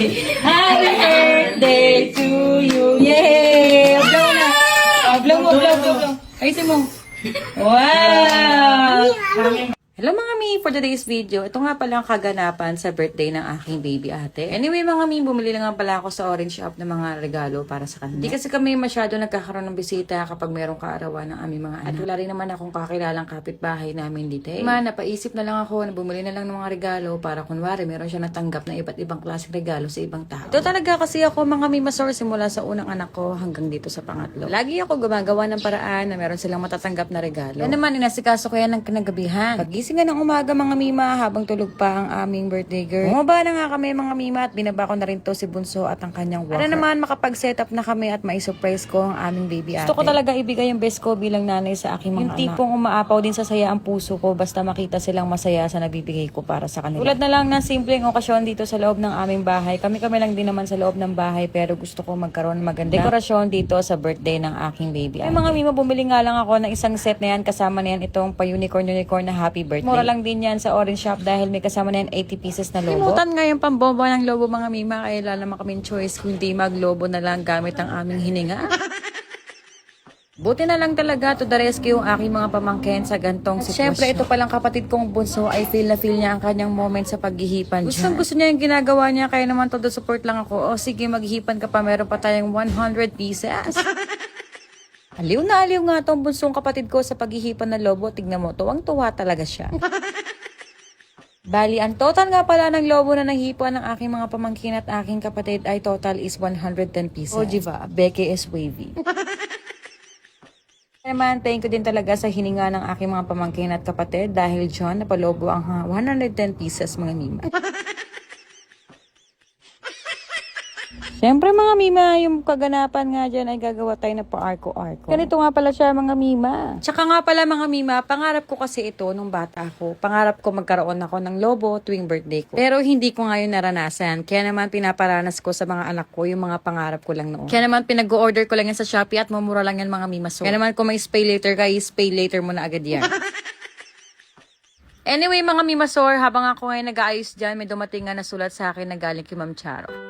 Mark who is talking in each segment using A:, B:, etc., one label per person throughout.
A: Happy birthday to you. Yay! Blow na. Oh, blow mo, blow, blow, blow. Ayusin mo. Wow! Hello mga mi, for today's video, ito nga pala ang kaganapan sa birthday ng aking baby ate. Anyway mga mi, bumili lang pala ako sa orange shop ng mga regalo para sa kanya. Hindi kasi kami masyado nagkakaroon ng bisita kapag merong kaarawan ng aming mga anak. At wala rin naman akong kakilalang kapitbahay namin dito. Eh, man, napaisip na lang ako na bumili na lang ng mga regalo para kunwari meron siya natanggap na iba't ibang klaseng regalo sa ibang tao. Ito talaga kasi ako mga mi masor simula sa unang anak ko hanggang dito sa pangatlo. Lagi ako gumagawa ng paraan na meron silang matatanggap na regalo. Yan naman, inasikaso ko yan ng kinagabihan. Pagising nga ng umaga mga mima habang tulog pa ang aming birthday girl. Bumaba na nga kami mga mima at binaba ko na rin to si Bunso at ang kanyang walker. Para naman makapag-set up na kami at mai-surprise ko ang aming baby ate. Gusto ko talaga ibigay yung best ko bilang nanay sa aking mga yung anak. Yung tipong umaapaw din sa saya ang puso ko basta makita silang masaya sa nabibigay ko para sa kanila. Tulad na lang ng simpleng okasyon dito sa loob ng aming bahay. Kami-kami lang din naman sa loob ng bahay pero gusto ko magkaroon ng magandang dekorasyon dito sa birthday ng aking baby. Ay mga mima, bumili nga lang ako ng isang set na yan kasama na yan itong pa-unicorn-unicorn na happy birthday. Mura lang din yan sa orange shop dahil may kasama na yan 80 pieces na lobo. Limutan nga yung pambomba ng lobo mga mima kaya wala naman kaming choice kundi maglobo na lang gamit ang aming hininga. Buti na lang talaga to the rescue ang aking mga pamangkin sa gantong sitwasyon. Siyempre, ito palang kapatid kong bunso ay feel na feel niya ang kanyang moment sa paghihipan Gustong gusto niya yung ginagawa niya kaya naman todo support lang ako. O sige, maghihipan ka pa, meron pa tayong 100 pieces. Aliw na aliw nga tong bunsong kapatid ko sa paghihipan ng lobo. Tignan mo, tuwang-tuwa talaga siya. Bali, ang total nga pala ng lobo na nahipuan ng aking mga pamangkin at aking kapatid ay total is 110 pieces. O, diba? Becky is wavy. Naman, thank you din talaga sa hininga ng aking mga pamangkin at kapatid dahil John napalobo ang ha- 110 pieces mga mima. Siyempre mga mima, yung kaganapan nga dyan ay gagawa tayo na pa-arko-arko. Ganito nga pala siya mga mima. Tsaka nga pala mga mima, pangarap ko kasi ito nung bata ko. Pangarap ko magkaroon ako ng lobo tuwing birthday ko. Pero hindi ko ngayon naranasan. Kaya naman pinaparanas ko sa mga anak ko yung mga pangarap ko lang noon. Kaya naman pinag-order ko lang yan sa Shopee at mamura lang yan mga mima. So, kaya naman kung may spay later ka, spay later mo na agad yan. Anyway, mga mimasor, habang ako ngayon nag-aayos dyan, may dumating nga na sulat sa akin na galing kay Ma'am Charo.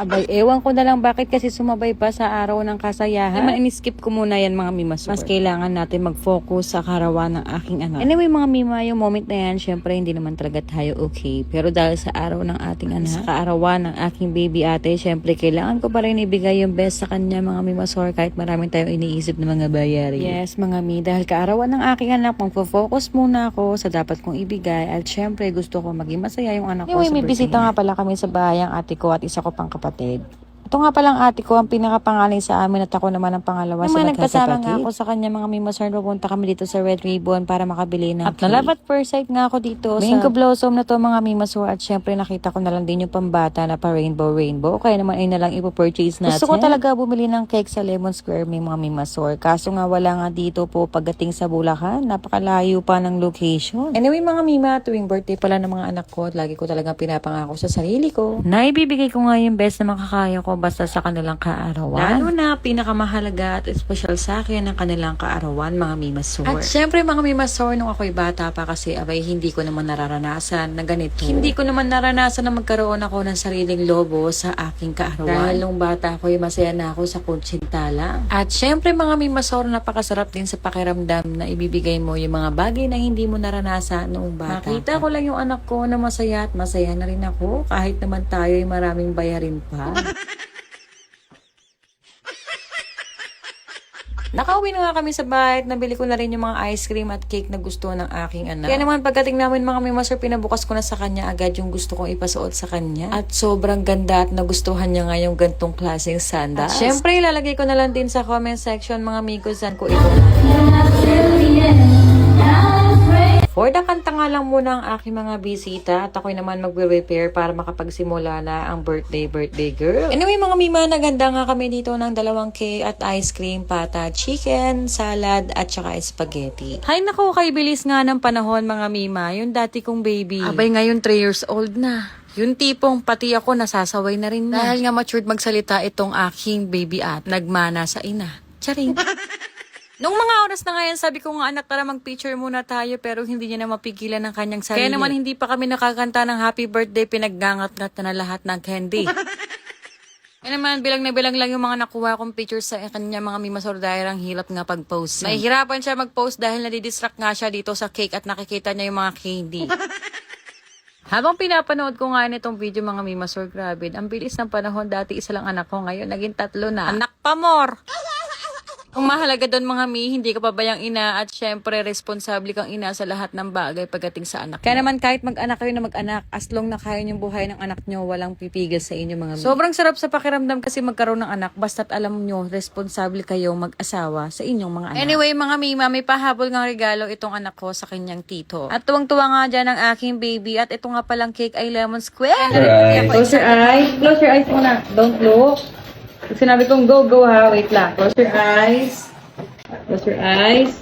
A: Abay, ewan ko na lang bakit kasi sumabay pa sa araw ng kasayahan. Naman, in-skip ko muna yan mga mima. Mas kailangan natin mag-focus sa karawan ng aking anak. Anyway mga mima, yung moment na yan, syempre hindi naman talaga tayo okay. Pero dahil sa araw ng ating anak, sa kaarawan ng aking baby ate, syempre kailangan ko pa rin ibigay yung best sa kanya mga mima sor kahit maraming tayong iniisip na mga bayari. Yes mga mi, dahil kaarawan ng aking anak, magpo-focus muna ako sa dapat kong ibigay at syempre gusto ko maging masaya yung anak ko
B: Anyway,
A: sa
B: may
A: birthday
B: bisita nga pala kami sa bahay ang ate ko at isa ko pang kapatid. babe. Ito nga palang ate ko ang pinakapangalan sa amin at ako naman ang pangalawa sa
A: Naman, nagpasama
B: magkakapatid.
A: nga
B: ako sa kanya mga mimasar pupunta kami dito sa Red Ribbon para makabili ng
A: At
B: cake.
A: nalabat
B: first sight nga ako dito
A: Mango
B: sa Blossom na to mga mimasar at syempre nakita ko na lang din yung pambata na pa rainbow rainbow kaya naman ay na lang ipopurchase natin. Gusto ko talaga bumili ng cake sa Lemon Square may mga mimasor kaso nga wala nga dito po pagdating sa Bulacan napakalayo pa ng location.
A: Anyway mga mima, tuwing birthday pala ng mga anak ko, lagi ko talagang pinapangako sa sarili ko.
B: Naibibigay ko nga yung best na makakaya ko basta sa kanilang kaarawan.
A: Lalo na pinakamahalaga at espesyal sa akin ang kanilang kaarawan, mga mimasor. At syempre mga mimasor, nung ako'y bata pa kasi abay hindi ko naman nararanasan na ganito. Hindi ko naman naranasan na magkaroon ako ng sariling lobo sa aking kaarawan. Dahil nung bata ako'y masaya na ako sa kuntsinta lang. At syempre mga mimasor, napakasarap din sa pakiramdam na ibibigay mo yung mga bagay na hindi mo naranasan noong bata. Makita ko lang yung anak ko na masaya at masaya na rin ako kahit naman tayo ay maraming bayarin pa. Nakauwi na nga kami sa bahay at nabili ko na rin yung mga ice cream at cake na gusto ng aking anak. Kaya naman pagdating namin mga mimasor, pinabukas ko na sa kanya agad yung gusto kong ipasuot sa kanya. At sobrang ganda at nagustuhan niya nga yung gantong klaseng sandals. At syempre, ilalagay ko na lang din sa comment section mga amigos saan ko ito. For the kanta nga lang muna ang aking mga bisita at ako'y naman magbe-prepare para makapagsimula na ang birthday birthday girl. Anyway mga mima, naganda nga kami dito ng dalawang cake at ice cream, pata, chicken, salad at saka spaghetti. Hay nako, kay bilis nga ng panahon mga mima, yung dati kong baby. Abay ngayon 3 years old na. Yung tipong pati ako nasasaway na rin na. Dahil nga matured magsalita itong aking baby at nagmana sa ina. Charing. Nung mga oras na ngayon, sabi ko nga anak tara mag-picture muna tayo pero hindi niya na mapigilan ng kanyang sarili. Kaya naman hindi pa kami nakakanta ng happy birthday, pinaggangat-ngat na lahat ng candy. Kaya naman, bilang na bilang lang yung mga nakuha kong pictures sa kanya mga mimasor dahil ang hilap nga pag-post. Mahihirapan siya mag-post dahil nadidistract nga siya dito sa cake at nakikita niya yung mga candy. Habang pinapanood ko nga nitong video mga mimasor, grabe, ang bilis ng panahon. Dati isa lang anak ko, ngayon naging tatlo na. Anak pa more! Ang mahalaga doon mga mi, hindi ka pabayang ina at syempre responsable kang ina sa lahat ng bagay pagdating sa anak. Kaya naman kahit mag-anak kayo na mag-anak, as long na kaya yung buhay ng anak nyo, walang pipigil sa inyo mga mi. Sobrang sarap sa pakiramdam kasi magkaroon ng anak basta't alam nyo, responsable kayo mag-asawa sa inyong mga anak. Anyway mga mima, may pahabol ng regalo itong anak ko sa kanyang tito. At tuwang-tuwa nga dyan ang aking baby at ito nga palang cake ay lemon square. Close your eyes. Close your eyes muna. Don't look. Pag sinabi kong go, go ha. Wait lang. Close your eyes. Close your eyes.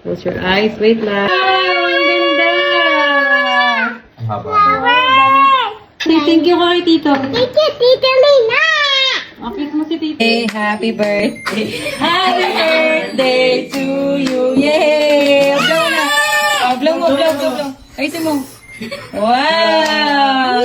A: Close your eyes. Wait lang. Wow, ang ganda! Say thank you ka kay Tito.
C: Thank you, Tita Lina!
A: Okay mo si Tito. Hey, happy birthday. Happy birthday to you. Yay! Blow na. Oh, blow mo, blow, blow, blow. Ayusin mo. Wow!